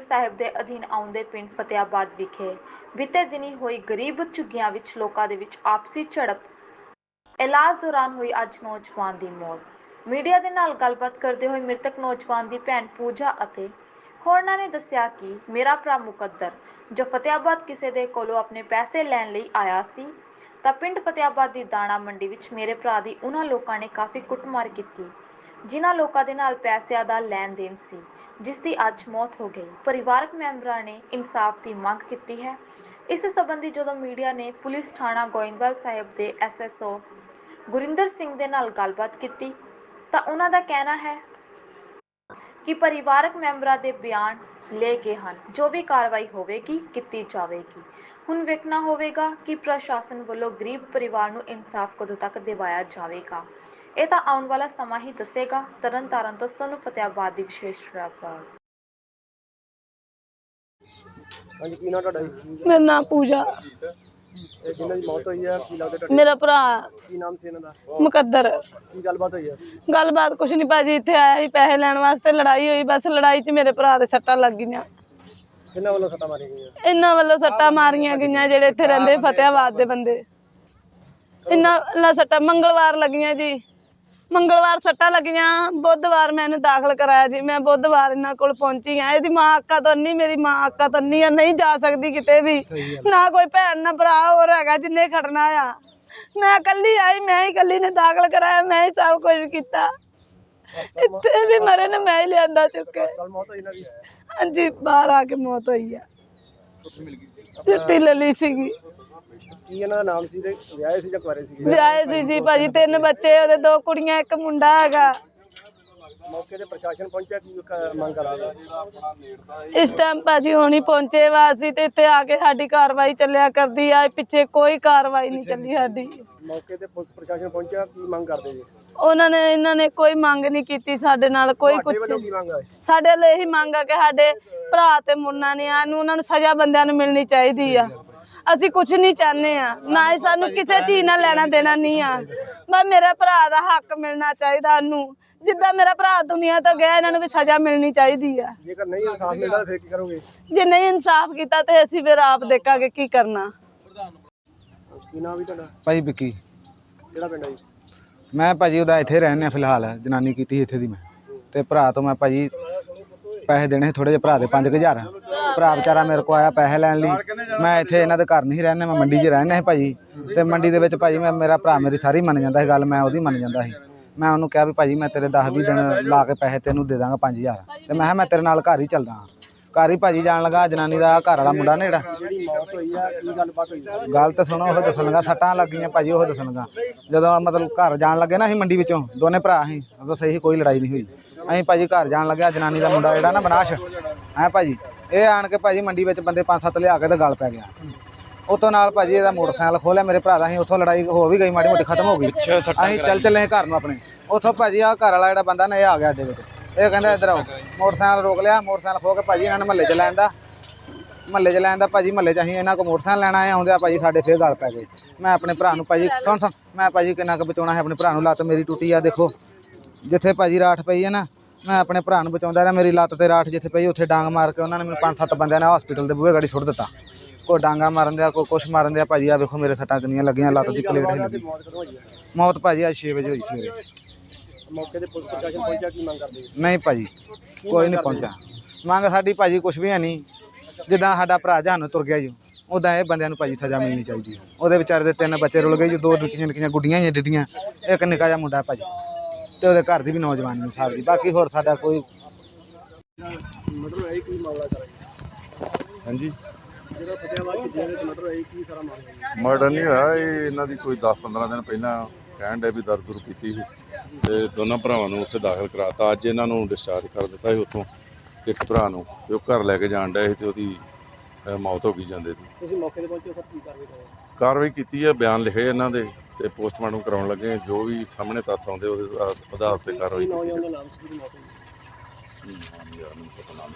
ਸਾਹਿਬ ਦੇ ਅਧੀਨ ਆਉਂਦੇ ਪਿੰਡ ਫਤਿਆਬਾਦ ਵਿਖੇ ਬੀਤੇ ਦਿਨੀ ਹੋਈ ਗਰੀਬ ਝੁੱਗੀਆਂ ਵਿੱਚ ਲੋਕਾਂ ਦੇ ਵਿੱਚ ਆਪਸੀ ਝੜਪ ਇਲਾਜ ਦੌਰਾਨ ਹੋਈ ਅੱਜ ਨੌਜਵਾਨ ਦੀ ਮੌਤ। ਮੀਡੀਆ ਦੇ ਨਾਲ ਗੱਲਬਾਤ ਕਰਦੇ ਹੋਏ ਮ੍ਰਿਤਕ ਨੌਜਵਾਨ ਦੀ ਭੈਣ ਪੂਜਾ ਅਤੇ ਹੋਰਨਾਂ ਨੇ ਦੱਸਿਆ ਕਿ ਮੇਰਾ ਭਰਾ ਮੁਕੱਦਰ, ਜੋ ਫਤਿਆਬਾਦ ਕਿਸੇ ਦੇ ਕੋਲੋਂ ਆਪਣੇ ਪੈਸੇ ਲੈਣ ਲਈ ਆਇਆ ਸੀ, ਤਾਂ ਪਿੰਡ ਫਤਿਆਬਾਦ ਦੀ ਦਾਣਾ ਮੰਡੀ ਵਿੱਚ ਮੇਰੇ ਭਰਾ ਦੀ ਉਹਨਾਂ ਲੋਕਾਂ ਨੇ ਕਾਫੀ ਕੁੱਟਮਾਰ ਕੀਤੀ, ਜਿਨ੍ਹਾਂ ਲੋਕਾਂ ਦੇ ਨਾਲ ਪੈਸਿਆਂ ਦਾ ਲੈਣ ਦੇਣ ਸੀ। ਜਿਸ ਦੀ ਅੱਜ ਮੌਤ ਹੋ ਗਈ। ਪਰਿਵਾਰਕ ਮੈਂਬਰਾਂ ਨੇ ਇਨਸਾਫ ਦੀ ਮੰਗ ਕੀਤੀ ਹੈ। ਇਸ ਸੰਬੰਧੀ ਜਦੋਂ ਮੀਡੀਆ ਨੇ ਪੁਲਿਸ ਥਾਣਾ ਗੋਇੰਦਵਾਲ ਸਾਹਿਬ ਦੇ ਐਸਐਸਓ ਗੁਰਿੰਦਰ ਸਿੰਘ ਦੇ ਨਾਲ ਗੱਲਬਾਤ ਕੀਤੀ, ਤਾਂ ਉਹਨਾਂ ਦਾ ਕਹਿਣਾ ਹੈ ਕਿ ਪਰਿਵਾਰਕ ਮੈਂਬਰਾਂ ਦੇ ਬਿਆਨ ਲੈ ਕੇ ਹਨ। ਜੋ ਵੀ ਕਾਰਵਾਈ ਹੋਵੇਗੀ, ਕੀਤੀ ਜਾਵੇਗੀ। ਹੁਣ ਵੇਖਣਾ ਹੋਵੇਗਾ ਕਿ ਪ੍ਰਸ਼ਾਸਨ ਵੱਲੋਂ ਗਰੀਬ ਪਰਿਵਾਰ ਨੂੰ ਇਨਸਾਫ ਕਦੋਂ ਤੱਕ ਦਿਵਾਇਆ ਜਾਵੇਗਾ। ਇਹ ਤਾਂ ਆਉਣ ਵਾਲਾ ਸਮਾਂ ਹੀ ਦੱਸੇਗਾ। ਤਰਨਤਾਰਨ ਤੋਂ ਸੋਨੂੰ ਫਤਿਆਬਾਦ ਦੀ ਵਿਸ਼ੇਸ਼ ਰਿਪੋਰਟ ਹਾਂਜੀ ਕੀ ਨਾਂ ਤੁਹਾਡਾ ਜੀ? ਮੇਰਾ ਨਾਮ ਪੂਜਾ। ਇਹ ਜਿਨ੍ਹਾਂ ਦੀ ਮੌਤ ਹੋਈ ਹੈ ਕੀ ਲੱਗਦਾ ਤੁਹਾਡਾ? ਮੇਰਾ ਭਰਾ। ਕੀ ਨਾਮ ਸੀ ਇਹਨਾਂ ਦਾ? ਮੁਕੱਦਰ। ਕੀ ਗੱਲਬਾਤ ਹੋਈ ਹੈ ਗੱਲਬਾਤ ਕੁਛ ਨਹੀਂ ਭਾਜੀ ਇੱਥੇ ਆਇਆ ਸੀ ਪੈਸੇ ਲੈਣ ਵਾਸਤੇ ਲੜਾਈ ਹੋਈ ਬਸ ਲੜਾਈ 'ਚ ਮੇਰੇ ਭਰਾ ਦੇ ਸੱਟਾਂ ਲੱਗ ਗਈਆਂ। ਕਿੰਨਾਂ ਵੱਲੋਂ ਸੱਟਾਂ ਮਾਰੀਆਂ ਗਈਆਂ? ਇਹਨਾਂ ਵੱਲੋਂ ਸੱਟਾਂ ਮਾਰੀਆਂ ਗਈਆਂ ਜਿਹੜੇ ਇੱਥੇ ਰਹਿੰਦੇ ਫਤਿਆਬਾਦ ਦੇ ਬੰਦੇ। ਇਹਨਾਂ ਵੱਲੋਂ ਸੱਟਾਂ ਮੰਗਲਵਾਰ ਲੱਗੀਆਂ ਜੀ। ਮੰਗਲਵਾਰ ਸੱਟਾਂ ਲੱਗੀਆਂ ਬੁੱਧਵਾਰ ਮੈਂ ਇਹਨੂੰ ਦਾਖਲ ਕਰਾਇਆ ਜੀ ਮੈਂ ਬੁੱਧਵਾਰ ਇਹਨਾਂ ਕੋਲ ਪਹੁੰਚੀ ਆ ਇਹਦੀ ਮਾਂ ਅੱਕਾ ਤਾਂ ਨਹੀਂ ਮੇਰੀ ਮਾਂ ਅੱਕਾ ਤਾਂ ਨਹੀਂ ਆ ਨਹੀਂ ਜਾ ਸਕਦੀ ਕਿਤੇ ਵੀ ਨਾ ਕੋਈ ਭੈਣ ਨਾ ਭਰਾ ਹੋਰ ਹੈਗਾ ਜਿੰਨੇ ਖੜਨਾ ਆ। ਮੈਂ ਇਕੱਲੀ ਆਈ ਮੈਂ ਹੀ ਇਕੱਲੀ ਨੇ ਦਾਖਲ ਕਰਾਇਆ ਮੈਂ ਹੀ ਸਭ ਕੁਝ ਕੀਤਾ। ਇੱਥੇ ਵੀ ਮਰੇ ਨੇ ਮੈਂ ਹੀ ਲਿਆਂਦਾ ਚੁੱਕ ਹਾਂਜੀ ਬਾਹਰ ਆ ਕੇ ਮੌਤ ਹੋਈ ਆ। ਛੁੱਟੀ ਲੈ ਲਈ ਸੀਗੀ। ਕੀ ਇਹਨਾਂ ਦਾ ਨਾਮ ਸੀ ਤੇ ਵਿਆਹੇ ਸੀ ਜਾਂ ਕੁਆਰੇ ਸੀ ਵਿਆਹੇ ਸੀ ਜੀ ਭਾਜੀ ਤਿੰਨ ਬੱਚੇ ਉਹਦੇ ਦੋ ਕੁੜੀਆਂ ਇੱਕ ਮੁੰਡਾ ਹੈਗਾ। ਮੌਕੇ ਤੇ ਪ੍ਰਸ਼ਾਸਨ ਪਹੁੰਚਿਆ ਕੀ ਕ- ਮੰਗ ਕਰਾਂਗਾ ਇਸ ਟਾਈਮ ਭਾਜੀ ਹੁਣ ਹੀ ਪਹੁੰਚੇ ਵਾ ਅਸੀਂ ਤੇ ਇੱਥੇ ਆ ਕੇ ਸਾਡੀ ਕਾਰਵਾਈ ਚੱਲਿਆ ਕਰਦੀ ਆ। ਪਿੱਛੇ ਕੋਈ ਕਾਰਵਾਈ ਨਹੀਂ ਚੱਲੀ ਸਾਡੀ। ਮੌਕੇ ਤੇ ਪੁਲਿਸ ਪ੍ਰਸ਼ਾਸਨ ਪਹੁੰਚਿਆ ਕੀ ਮੰਗ ਕਰਦੇ ਜੀ? ਉਹਨਾਂ ਨੇ ਇਹਨਾਂ ਨੇ ਕੋਈ ਮੰਗ ਨਹੀਂ ਕੀਤੀ ਸਾਡੇ ਨਾਲ ਕੋਈ ਕੁਛ ਤੁਹਾਡੇ ਵੱਲੋਂ ਕੀ ਮੰਗ ਹੈ ਸਾਡੇ ਲਈ ਇਹੀ ਮੰਗ ਆ ਕਿ ਸਾਡੇ ਭਰਾ ਤੇ ਮੁੰਨਾ ਨੇ ਆ ਨੂੰ ਉਹਨਾਂ ਨੂੰ ਸਜ਼ਾ ਬੰਦਿਆਂ ਨੂੰ ਮਿਲਣੀ ਚਾਹੀਦੀ ਆ। ਅਸੀਂ ਕੁਝ ਨਹੀਂ ਚਾਹੁੰਦੇ ਆ। ਨਾ ਹੀ ਸਾਨੂੰ ਕਿਸੇ ਚੀਜ਼ ਨਾਲ ਲੈਣਾ ਦੇਣਾ ਨਹੀਂ ਆ। ਬਸ ਮੇਰੇ ਭਰਾ ਦਾ ਹੱਕ ਮਿਲਣਾ ਚਾਹੀਦਾ ਉਹਨੂੰ ਜਿੱਦਾਂ ਮੇਰਾ ਭਰਾ ਦੁਨੀਆ ਤੋਂ ਗਿਆ ਇਹਨਾਂ ਨੂੰ ਵੀ ਸਜ਼ਾ ਮਿਲਣੀ ਚਾਹੀਦੀ ਆ। ਜੇਕਰ ਨਹੀਂ ਇਨਸਾਫ ਮਿਲਦਾ ਤਾਂ ਫਿਰ ਕੀ ਕਰੋਗੇ? ਜੇ ਨਹੀਂ ਇਨਸਾਫ ਕੀਤਾ ਤੇ ਅਸੀਂ ਫਿਰ ਆਪ ਦੇਖਾਂਗੇ ਕੀ ਕਰਨਾ। ਕੀ ਨਾਮ ਵੀ ਤੁਹਾਡਾ? ਭਾਈ ਵਿੱਕੀ। ਕਿਹੜਾ ਪਿੰਡ ਹੈ ਜੀ? ਮੈਂ ਭਾਜੀ ਉਹਦਾ ਇੱਥੇ ਰਹਿੰਦੇ ਫਿਲਹਾਲ। ਜਨਾਨੀ ਕੀਤੀ ਸੀ ਇੱਥੇ ਦੀ ਮੈਂ। ਤੇ ਭਰਾ ਤੋਂ ਮੈਂ ਭਾਜੀ ਪੈਸੇ ਦੇਣੇ ਸੀ ਥੋੜੇ ਜਿਹੇ ਭਰਾ ਦੇ 5000 ਭਰਾ ਵਿਚਾਰਾ ਮੇਰੇ ਕੋ ਆਇਆ ਪੈਸੇ ਲੈਣ ਲਈ। ਮੈਂ ਇੱਥੇ ਇਹਨਾਂ ਦੇ ਘਰ ਨਹੀਂ ਰਹਿੰਦਾ, ਮੈਂ ਮੰਡੀ 'ਚ ਰਹਿੰਦਾ ਸੀ ਭਾਜੀ। ਤੇ ਮੰਡੀ ਦੇ ਵਿੱਚ ਭਾਜੀ ਮੈਂ, ਮੇਰਾ ਭਰਾ ਮੇਰੀ ਸਾਰੀ ਮੰਨ ਜਾਂਦਾ ਸੀ, ਗੱਲ ਮੈਂ ਉਹਦੀ ਮੰਨ ਜਾਂਦਾ ਸੀ। ਮੈਂ ਉਹਨੂੰ ਕਿਹਾ ਵੀ ਭਾਜੀ ਮੈਂ ਤੇਰੇ 10 20 ਦਿਨ ਲਾ ਕੇ ਪੈਸੇ ਤੈਨੂੰ ਦੇ ਦਾਂਗਾ 5000 ਤੇ ਮੈਂ ਕਿਹਾ ਮੈਂ ਤੇਰੇ ਨਾਲ ਘਰ ਹੀ ਚੱਲਦਾ ਹਾਂ। ਘਰ ਹੀ ਭਾਜੀ ਜਾਣ ਲੱਗਾ, ਜਨਾਨੀ ਦਾ ਘਰ ਵਾਲਾ ਮੁੰਡਾ ਨੇ ਜਿਹੜਾ ਗੱਲ ਤਾਂ ਸੁਣੋ, ਉਹ ਦੱਸਣ ਲੱਗਾ, ਸੱਟਾਂ ਲੱਗੀਆਂ ਭਾਜੀ, ਉਹ ਦੱਸਣ ਲੱਗਾ। ਜਦੋਂ ਮਤਲਬ ਘਰ ਜਾਣ ਲੱਗੇ ਨਾ ਅਸੀਂ ਮੰਡੀ ਵਿੱਚੋਂ, ਦੋਨੇ ਭਰਾ ਸੀ ਉਦੋਂ ਸਹੀ ਕੋਈ ਲੜਾਈ ਨਹੀਂ ਹੋਈ। ਅਸੀਂ ਭਾਜੀ ਘਰ ਜਾਣ ਲੱਗਿਆ ਜਨਾਨੀ ਦਾ ਮੁੰਡਾ ਜਿਹੜਾ ਨਾ ਬਨਾਸ਼ ਹੈ ਭਾਜੀ? ਇਹ ਆਣ ਕੇ ਭਾਜੀ ਮੰਡੀ ਵਿੱਚ ਬੰਦੇ ਪੰਜ ਸੱਤ ਲਿਆ ਕੇ ਤੇ ਗੱਲ ਪੈ ਗਿਆ। ਉਤੋਂ ਨਾਲ ਭਾਜੀ ਇਹਦਾ ਮੋਟਰਸਾਈਕਲ ਖੋਲਿਆ ਮੇਰੇ ਭਰਾ ਦਾ ਅਸੀਂ ਉੱਥੋਂ ਲੜਾਈ ਹੋ ਵੀ ਗਈ ਮਾੜੀ ਮੋਟੀ ਖਤਮ ਹੋ ਗਈ। ਅਸੀਂ ਚੱਲ ਚੱਲੇ ਘਰ ਨੂੰ ਆਪਣੇ। ਉੱਥੋਂ ਭਾਜੀ ਆ ਘਰ ਵਾਲਾ ਜਿਹੜਾ ਬੰਦਾ ਨਾ ਇਹ ਆ ਗਿਆ ਅੱਡੇ ਵਿੱਚ। ਇਹ ਕਹਿੰਦਾ ਇੱਧਰ ਆਓ। ਮੋਟਰਸਾਈਕਲ ਰੋਕ ਲਿਆ ਮੋਟਰਸਾਈਕਲ ਖੋ ਕੇ ਭਾਜੀ ਇਹਨਾਂ ਨੇ ਮਹੱਲੇ 'ਚ ਲੈਣ ਦਾ। ਮਹੱਲੇ 'ਚ ਲੈਣ ਦਾ ਭਾਜੀ ਮਹੱਲੇ 'ਚ ਅਸੀਂ ਇਹਨਾਂ ਕੋ ਮੋਟਰਸਾਈਕਲ ਲੈਣਾ ਆਏ ਆਉਂਦੇ ਆ ਭਾਜੀ ਸਾਡੇ ਫੇਰ ਗੱਲ ਪੈ ਗਈ। ਮੈਂ ਆਪਣੇ ਭਰਾ ਨੂੰ ਭਾਜੀ ਸੁਣ ਸੁਣ ਮੈਂ ਭਾਜੀ ਕਿੰਨਾ ਕੁ ਬਚਾਉਣਾ ਹੈ ਆਪਣੇ ਭਰਾ ਨੂੰ ਲੱਤ ਮੇਰੀ ਟੁੱਟੀ ਆ ਦੇਖੋ। ਜਿੱਥੇ ਭਾਜੀ ਰਾਠ ਪਈ ਹੈ ਨਾ ਮੈਂ ਆਪਣੇ ਭਰਾ ਨੂੰ ਬਚਾਉਂਦਾ ਰਿਹਾ ਮੇਰੀ ਲੱਤ ਤੇ ਰਾਠ ਜਿੱਥੇ ਪਈ ਉੱਥੇ ਡਾਂਗ ਮਾਰ ਕੇ ਉਹਨਾਂ ਨੇ ਮੈਨੂੰ ਪੰਜ ਸੱਤ ਬੰਦਿਆਂ ਨੇ ਹਸਪੀਟਲ ਦੇ ਬੂਹੇ ਗਾੜੀ ਸੁੱਟ ਦਿੱਤਾ। ਕੋਈ ਡਾਂਗਾ ਮਾਰਨ ਦਿਆ ਕੋਈ ਕੁਛ ਮਾਰਨ ਦਿਆ ਭਾਜੀ ਆ ਵੇਖੋ ਮੇਰੇ ਸੱਟਾਂ ਕਿੰਨੀਆਂ ਲੱਗੀਆਂ ਲੱਤ ਦੀ ਪਲੇਟ ਹਿੱਲ ਗਈ। ਮੌਤ ਭਾਜੀ ਅੱਜ 6 ਵਜੇ ਹੋਈ ਸਵੇਰੇ। ਮੌਕੇ ਤੇ ਪੁਲਿਸ ਪ੍ਰਸ਼ਾਸਨ ਪਹੁੰਚਿਆ ਕੀ ਮੰਗ ਕਰਦੇ ਨਹੀਂ ਭਾਜੀ ਕੋਈ ਨਹੀਂ ਪਹੁੰਚਾ ਮੰਗ ਸਾਡੀ ਭਾਜੀ ਕੁਛ ਵੀ ਹੈ ਨਹੀਂ। ਜਿੱਦਾਂ ਸਾਡਾ ਭਰਾ ਜਾਨੂੰ ਤੁਰ ਗਿਆ ਜੀ ਉਦਾਂ ਇਹ ਬੰਦਿਆਂ ਨੂੰ ਭਾਜੀ ਸਜ਼ਾ ਮਿਲਣੀ ਚਾਹੀਦੀ ਹੈ। ਉਹਦੇ ਵਿਚਾਰੇ ਦੇ ਤਿੰਨ ਬੱਚੇ ਰੁਲ ਗਏ ਜੀ ਦੋ ਨਿੱਕੀਆਂ ਨਿੱਕੀਆਂ ਗੁੱਡੀਆਂ ਹੀ ਡਿੱਡੀਆਂ ਇੱਕ ਨਿੱਕਾ ਜਿਹਾ ਮੁੰਡਾ ਭਾਜੀ। ਤੇ ਉਹਦੇ ਘਰ ਦੀ ਵੀ ਨੌਜਵਾਨ ਨੂੰ ਸਾਹਿਬ ਦੀ ਬਾਕੀ ਹੋਰ ਸਾਡਾ ਕੋਈ ਮਰਡਰ ਹੋਇਆ ਕੀ ਮਾਮਲਾ ਕਰਾਂਗੇ ਹਾਂਜੀ। ਜਿਹੜਾ ਫਤਿਆਬਾਦ ਚ ਜਿਹੜੇ ਮਰਡਰ ਹੋਇਆ ਕੀ ਸਾਰਾ ਮਾਮਲਾ ਜੀ ਮਰਡਰ ਨਹੀਂ ਹੋਇਆ ਇਹ ਇਹਨਾਂ ਦੀ ਕੋਈ 10-15 ਦਿਨ ਪਹਿਲਾਂ ਕਹਿਣ ਡੇ ਵੀ ਦਰਦ ਦੁਰ ਕੀਤੀ ਸੀ ਤੇ ਦੋਨਾਂ ਭਰਾਵਾਂ ਨੂੰ ਉੱਥੇ ਦਾਖਲ ਕਰਾਤਾ। ਅੱਜ ਇਹਨਾਂ ਨੂੰ ਡਿਸਚਾਰਜ ਕਰ ਦਿੱਤਾ ਸੀ ਉੱਥੋਂ ਇੱਕ ਭਰਾ ਨੂੰ ਤੇ ਉਹ ਘਰ ਲੈ ਕੇ ਜਾਣ ਡਿਆ ਸੀ ਤੇ ਉਹਦੀ ਮੌਤ ਹੋ ਗਈ ਜਾਂਦੇ ਦੀ। ਤੁਸੀਂ ਮੌਕੇ ਤੇ ਪਹੁੰਚੇ ਸਰ ਕੀ ਕਾਰਵਾਈ ਕਰੋਗੇ ਕਾਰਵਾਈ ਕੀਤੀ ਹੈ ਬਿਆਨ ਲਿਖੇ ਇਹਨਾਂ ਦੇ। ਤੇ ਪੋਸਟਮਾਰਟਮ ਕਰਾਉਣ ਲੱਗੇ ਜੋ ਵੀ ਸਾਹਮਣੇ ਤੱਥ ਆਉਂਦੇ ਉਹਦੇ ਆਧਾਰ ਤੇ ਕਾਰਵਾਈ ਕੀਤੀ ਨਾਮ। ਨਾਮ ਨਹੀਂ ਪਤਾ ਨਾਮ